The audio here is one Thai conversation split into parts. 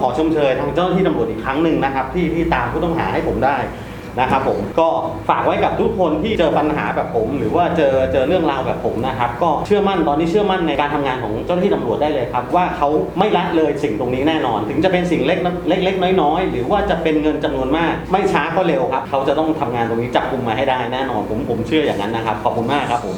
ขอชมเชยทางเจ้าหน้าที่ตำรวจอีกครั้งหนึ่งนะครับที่ที่ตามผู้ต้องหาให้ผมได้นะครับผมก็ฝากไว้กับทุกคนที่เจอปัญหาแบบผม หรือว่าเจอเจอเรื่องราวแบบผมนะครับก็เชื่อมั่นตอนนี้เชื่อมั่นในการทำงานของเจ้าหน้าที่ตำรวจได้เลยครับ ว่าเขาไม่ละเลยสิ่งตรงนี้แน่นอน ถึงจะเป็นสิ่งเล็กน้เล็กๆน้อยๆหรือว่าจะเป็นเงินจำนวนมาก ไม่ช้าก็เร็วครับเขาจะต้องทำงานตรงนี้จับกลุ่มมาให้ได้แน่นอนผมผมเชื่ออย่างนั้นนะครับขอบคุณมากครับผม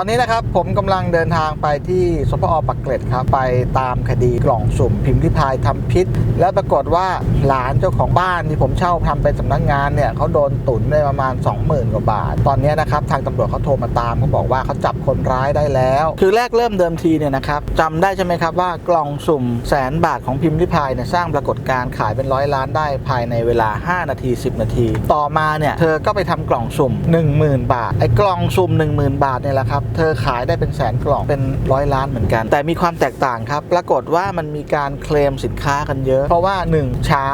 อนนี้นะครับผมกำลังเดินทางไปที่สพอปักเกร็ดครับไปตามคดีกล่องสุ่มพิมพ์ริพายทำพิษ แล้วปรากฏว่าหลานเจ้าของบ้านที่ผมเช่าทำเป็นสำนักงานเนี่ยเขาโดนตุนได้ประมาณ 20,000กว่าบาท ตอนนี้นะครับทางตำรวจเขาโทรมาตามเขาบอกว่าเขาจับคนร้ายได้แล้ว คือแรกเริ่มเดิมทีเนี่ยนะครับจำได้ใช่ไหมครับว่ากล่องสุ่มแสนบาทของพิมพ์ริพายเนี่ยสร้างปรากฏการ์ขายเป็นร้อยล้านได้ภายในเวลา 5 นาที 10 นาที ต่อมาเนี่ยเธอก็ไปทำกล่องสุ่ม 10,000 บาทไอ้กล่องสุ่ม 10,000 บาทเนี่ยแหละครับเธอขายได้เป็นแสนกล่องเป็นร้อยล้านเหมือนกัน แต่มีความแตกต่างครับ ปรากฏว่ามันมีการเคลมสินค้ากันเยอะ เพราะว่า 1 ช้า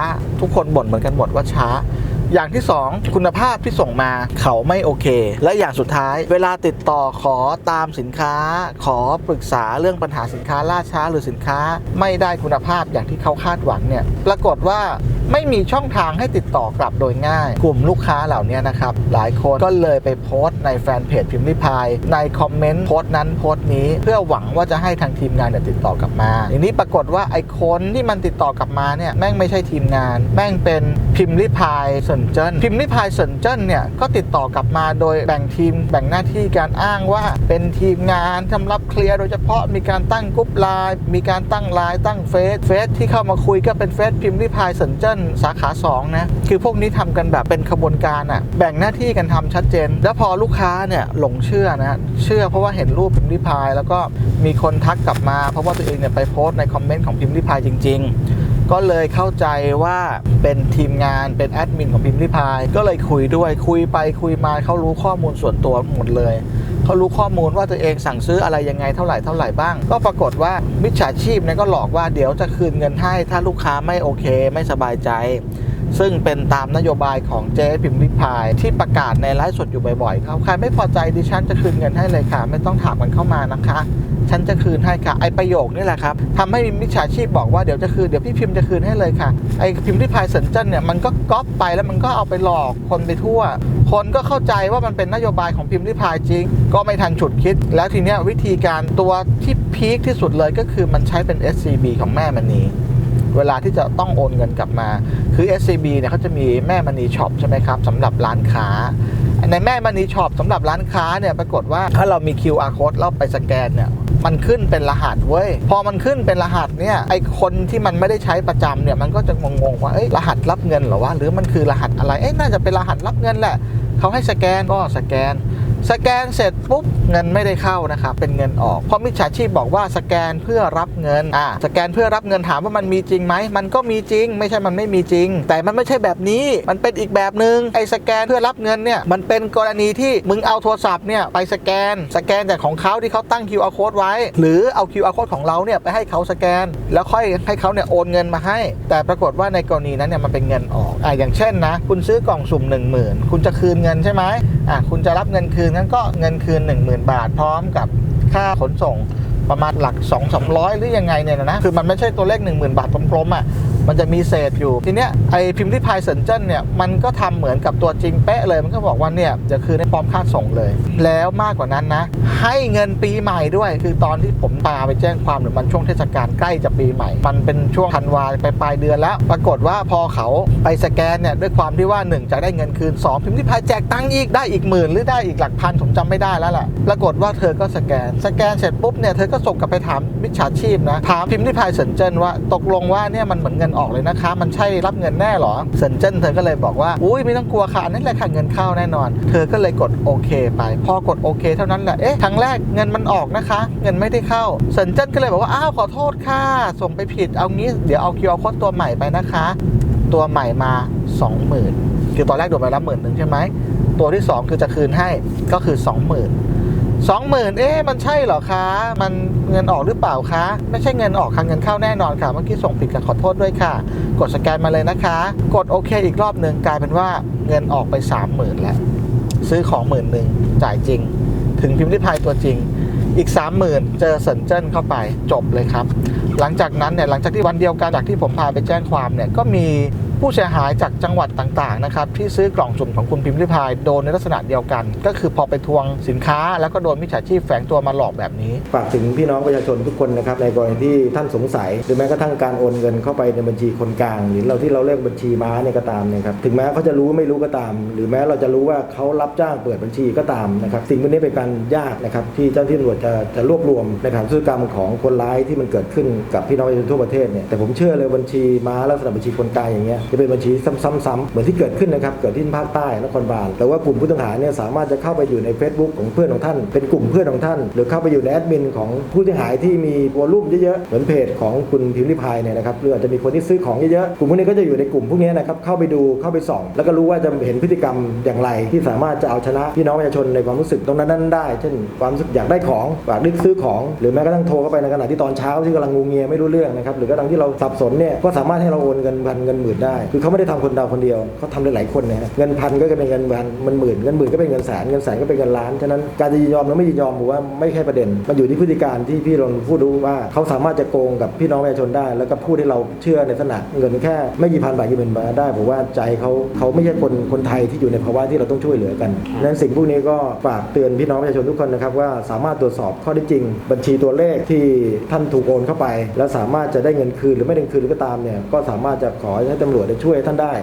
ทุกคนบ่นเหมือนกันหมดว่าช้าอย่างที่ 2 คุณภาพที่ส่งมาเขาไม่โอเค และอย่างสุดท้าย เวลาติดต่อขอตามสินค้า ขอปรึกษาเรื่องปัญหาสินค้าล่าช้าหรือสินค้า ไม่ได้คุณภาพอย่างที่เขาคาดหวังเนี่ยปรากฏว่า ไม่มีช่องทางให้ติดต่อกลับโดยง่าย กลุ่มลูกค้าเหล่านี้นะครับ หลายคนก็เลยไปโพสต์ในแฟนเพจพิมพ์ริพายในคอมเมนต์โพสต์นั้นโพสต์นี้ เพื่อหวังว่าจะให้ทางทีมงานเนี่ยติดต่อกลับมาทีนี้ปรากฏว่าไอ้คนที่มันติดต่อกลับมาเนี่ยแม่งไม่ใช่ทีมงาน แม่งเป็นพิมพ์ริพายสนเจิ้นพิมพ์ริพายสนเจิ้นเนี่ยก็ติดต่อกลับมาโดยแบ่งทีมแบ่งหน้าที่การอ้างว่าเป็นทีมงานสำรับเคลียร์โดยเฉพาะมีการตั้งกรุ๊ปไลน์มีการตั้งไลน์ตั้งเฟซเฟซที่เข้ามาคุยก็เป็นเฟซพิมพ์ริพายสนเจิ้นสาขา 2 นะ คือพวกนี้ทำกันแบบเป็นขบวนการอะแบ่งหน้าที่กันทำชัดเจน แล้วพอลูกค้าเนี่ยหลงเชื่อนะเชื่อเพราะว่าเห็นรูปพิมพ์ริพาย แล้วก็มีคนทักกลับมา เพราะว่าตัวเองเนี่ยไปโพสต์ในคอมเมนต์ของพิมพ์ริพายจริง ๆก็เลยเข้าใจว่าเป็นทีมงานเป็นแอดมินของพิมพ์ริพาย ก็เลยคุยด้วยคุยไปคุยมาเขารู้ข้อมูลส่วนตัวหมดเลย เขารู้ข้อมูลว่าตัวเองสั่งซื้ออะไรยังไงเท่าไหร่เท่าไหร่บ้าง ก็ปรากฏว่ามิจฉาชีพเนี่ยก็หลอกว่าเดี๋ยวจะคืนเงินให้ถ้าลูกค้าไม่โอเค ไม่สบายใจ ซึ่งเป็นตามนโยบายของเจ๊พิมพ์ริพาย ที่ประกาศในไลฟ์สดอยู่บ่อยๆครับใครไม่พอใจดิฉันจะคืนเงินให้เลยค่ะ ไม่ต้องถามกันเข้ามานะคะ ฉันจะคืนให้ค่ะ ไอประโยคนี่แหละครับทำให้มิจฉาชีพบอกว่าเดี๋ยวจะคืนเดี๋ยวพี่พิมพ์จะคืนให้เลยค่ะไอพิมพ์ริพายสัญจันเนี่ยมันก็ก๊อปไปแล้วมันก็เอาไปหลอกคนไปทั่ว คนก็เข้าใจว่ามันเป็นนโยบายของพิมพ์ริพายจริง ก็ไม่ทันฉุดคิด แล้วทีเนี้ยวิธีการตัวที่พีคที่สุดเลยก็คือมันใช้เป็น SCB ของแม่มณี เวลาที่จะต้องโอนเงินกลับมา คือ SCB เนี่ยเขาจะมีแม่มณีช็อปใช่ไหมครับสำหรับร้านค้า ในแม่มณีช็อปสำหรับร้านค้าเนี่ยปรากฏว่าถ้าเรามี QR code เราไปสแกนเนี่ยมันขึ้นเป็นรหัสเว้ย พอมันขึ้นเป็นรหัสเนี่ย ไอคนที่มันไม่ได้ใช้ประจำเนี่ย มันก็จะงงๆว่า เอ้ย รหัสรับเงินหรอวะ หรือมันคือรหัสอะไร เอ้ย น่าจะเป็นรหัสรับเงินแหละ เขาให้สแกนก็สแกน สแกนเสร็จปุ๊บเงินไม่ได้เข้านะครับเป็นเงินออกเพราะมิจฉาชีพบอกว่าสแกนเพื่อรับเงินอ่าสแกนเพื่อรับเงินถามว่ามันมีจริงไหมมันก็มีจริง ไม่ใช่มันไม่มีจริง แต่มันไม่ใช่แบบนี้มันเป็นอีกแบบหนึ่งไอ้สแกนเพื่อรับเงินเนี่ยมันเป็นกรณีที่มึงเอาโทรศัพท์เนี่ยไปสแกน สแกนแต่ของเขาที่เขาตั้ง QR code ไว้ หรือเอา QR code ของเราเนี่ยไปให้เขาสแกน แล้วค่อยให้เขาเนี่ยโอนเงินมาให้ แต่ปรากฏว่าในกรณีนั้นเนี่ยมันเป็นเงินออกอ่าอย่างเช่นนะคุณซื้อกล่องสุ่ม 1 0,000 คุณจะคืนเงินใช่ไหม อะคุณจะรับเงินคืนนั้นก็เงินคืน 10,000 บาท พร้อมกับค่าขนส่งประมาณหลัก 2 200 หรือยังไงเนี่ยนะ คือมันไม่ใช่ตัวเลข 10,000 บาทกลมๆอะ มันจะมีเศษอยู่ ทีเนี้ยไอพิมพ์ริพายเซนเจนเนี่ยมันก็ทำเหมือนกับตัวจริงเป๊ะเลย มันก็บอกว่าเนี่ยจะคืนให้พร้อมค่าส่งเลย แล้วมากกว่านั้นนะ ให้เงินปีใหม่ด้วย คือตอนที่ผมตาไปแจ้งความหรือมันช่วงเทศกาลใกล้จะปีใหม่ มันเป็นช่วงธันวาไปปลายเดือนแล้ว ปรากฏว่าพอเขาไปสแกนเนี่ยด้วยความที่ว่า 1 จะได้เงินคืน 2 พิมพ์ริพายแจกตังค์อีกได้อีกหมื่นหรือได้อีกหลักพันผมจำไม่ได้แล้วแหละปรากฏว่าเธอก็สแกนสแกนเสร็จปุ๊บเนี่ยเธอก็ส่งกลับไปถามมิจฉาชีพนะถามพิมพ์ริพายเซนเจนว่าตกลงว่าเนี่ยมันเหมือนเงินออกเลยนะคะ มันใช่รับเงินแน่หรอเซนเจิ้นเธอก็เลยบอกว่าอุ้ยไม่ต้องกลัวค่ะอันนั้แหละค่ะเงินเข้าแน่นอน เธอก็เลยกดโอเคไป พอกดโอเค เท่านั้นแหละเอ๊ะครั้งแรกเงินมันออกนะคะ เงินไม่ได้เข้าเซนเจิ้นก็เลยบอกว่าอ้าวขอโทษค่ะส่งไปผิดเอางี้เดี๋ยวเอา QR code ตัวใหม่ไปนะคะ ตัวใหม่มา 20,000คือตอนแรกโดนไปแล้วหมื่นหนึ่งใช่ไหมตัวที่ 2 คือจะคืนให้ก็คือ 20,000 สองหมื่นเอ๊ะมันใช่เหรอคะ มันเงินออกหรือเปล่าคะ ไม่ใช่เงินออกค่ะเงินเข้าแน่นอนค่ะ เมื่อกี้ส่งผิดค่ะขอโทษด้วยค่ะ กดสแกนมาเลยนะคะ กดโอเคอีกรอบหนึ่งกลายเป็นว่าเงินออกไปสามหมื่นแล้วซื้อของหมื่นหนึ่งจ่ายจริง ถึงพิมพ์ริพายตัวจริง อีก 30,000 เจอเซินเจิ้นเข้าไปจบเลยครับ หลังจากนั้นเนี่ยหลังจากที่วันเดียวกันจากที่ผมพาไปแจ้งความเนี่ยก็มี ผู้เสียหายจากจังหวัดต่างๆนะครับที่ซื้อกล่องสุ่มของคุณพิมพ์ริพายโดนในลักษณะเดียวกัน ก็คือพอไปทวงสินค้า แล้วก็โดนมิจฉาชีพแฝงตัวมาหลอกแบบนี้ ฝากถึงพี่น้องประชาชนทุกคนนะครับในกรณีที่ท่านสงสัย หรือแม้กระทั่งการโอนเงินเข้าไปในบัญชีคนกลาง หรือเราที่เราเรียกบัญชีม้าเนี่ยก็ตามนะครับถึงแม้เขาจะรู้ไม่รู้ก็ตาม หรือแม้เราจะรู้ว่าเขารับจ้างเปิดบัญชีก็ตามนะครับสิ่งพวกนี้เป็นการยากนะครับที่เจ้าหน้าที่ตำรวจจะจะรวบรวมในแผนธุรกรรมของคนร้ายที่มันเกิดขึ้นกับพี่น้องประชาชนทั่วประเทศเนี่ยแต่ผมเชื่อเลยบัญชีม้าลักษณะบัญชีคนกลางอย่างเงี้ยจะเป็นบัญชีซ้ำๆๆเหมือนที่เกิดขึ้นนะครับเกิดที่ภาคใต้นครบาลแต่ว่ากลุ่มผู้ต้องหาเนี่ยสามารถจะเข้าไปอยู่ใน Facebook ของเพื่อนของท่าน เป็นกลุ่มเพื่อนของท่าน หรือเข้าไปอยู่ในแอดมินของผู้เสียหายที่มีวอลลุ่มเยอะๆเหมือนเพจของคุณพิมพ์ริพายเนี่ยนะครับหรืออาจจะมีคนที่ซื้อของเยอะๆกลุ่มพวกนี้ก็จะอยู่ในกลุ่มพวกนี้นะครับเข้าไปดูเข้าไปส่อง แล้วก็รู้ว่าจะเห็นพฤติกรรมอย่างไร ที่สามารถจะเอาชนะพี่น้องประชาชนในความรู้สึกตรงนั้นนั้นได้ เช่น ความรู้สึกอยากได้ของอยากได้ซื้อของ หรือแม้กระทั่งโทรเข้าไปในขณะที่ตอนเช้าที่กำลังงูเงียไม่รู้เรื่องนะครับหรือกระทั่งที่เราสับสนเนี่ยก็สามารถให้เราโอนเงินพันเงินหมื่นได้คือเขาไม่ได้ทำคนเดาวคนเดียวเขาทำหลายๆคนนะฮะเงินพันก็จะเป็นเงินพันมันหมื่นเงินหมื่นก็เป็นเงินแสนเงินแสนก็เป็นเงินล้านฉะนั้นการจะยินยอมหรือไม่ยินยอมผมว่าไม่ใช่ประเด็นมันอยู่ที่พฤติการที่พี่ลองพูดดูว่าเขาสามารถจะโกงกับพี่น้องประชาชนได้ แล้วก็พูดให้เราเชื่อในลักษณะเงินแค่ไม่กี่พันบาทกี่หมื่นบาทได้ผมว่าใจเขาเขาไม่ใช่คนคนไทยที่อยู่ในภาวะที่เราต้องช่วยเหลือกันดังนั้นสิ่งพวกนี้ก็ฝากเตือนพี่น้องประชาชนทุกคนนะครับว่าสามารถตรวจสอบข้อเท็จริง บัญชีตัวเลขที่ท่านถูกโอนเข้าไป แล้วสามารถจะได้เงินคืนหรือไม่ได้คืนหรือก็ตามเนี่ยก็สามารถจะขอให้ตำรวจได้ช่วยท่านได้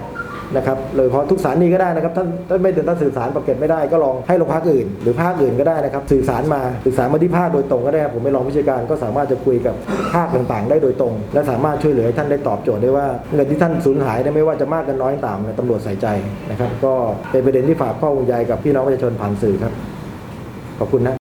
นะครับเลยเพราะทุกสถานีก็ได้นะครับท่านท่านไม่ถึงท่านสื่อสารปากเกร็ดไม่ได้ก็ลองให้โรงพักอื่น หรือภาคอื่นก็ได้นะครับ สื่อสารมาสื่อสารมาที่ภาคโดยตรงก็ได้ผมเป็นรองผู้จัดการก็สามารถจะคุยกับภาคต่างๆ ได้โดยตรง และสามารถช่วยเหลือให้ท่านได้ตอบโจทย์ได้ว่าเงินที่ท่านสูญหายเนี่ยไม่ว่าจะมากกันน้อยต่างเนี่ยตำรวจใส่ใจนะครับ ก็เป็นประเด็นที่ฝากข้อห่วงใยกับพี่น้องประชาชนผ่านสื่อครับขอบคุณนะ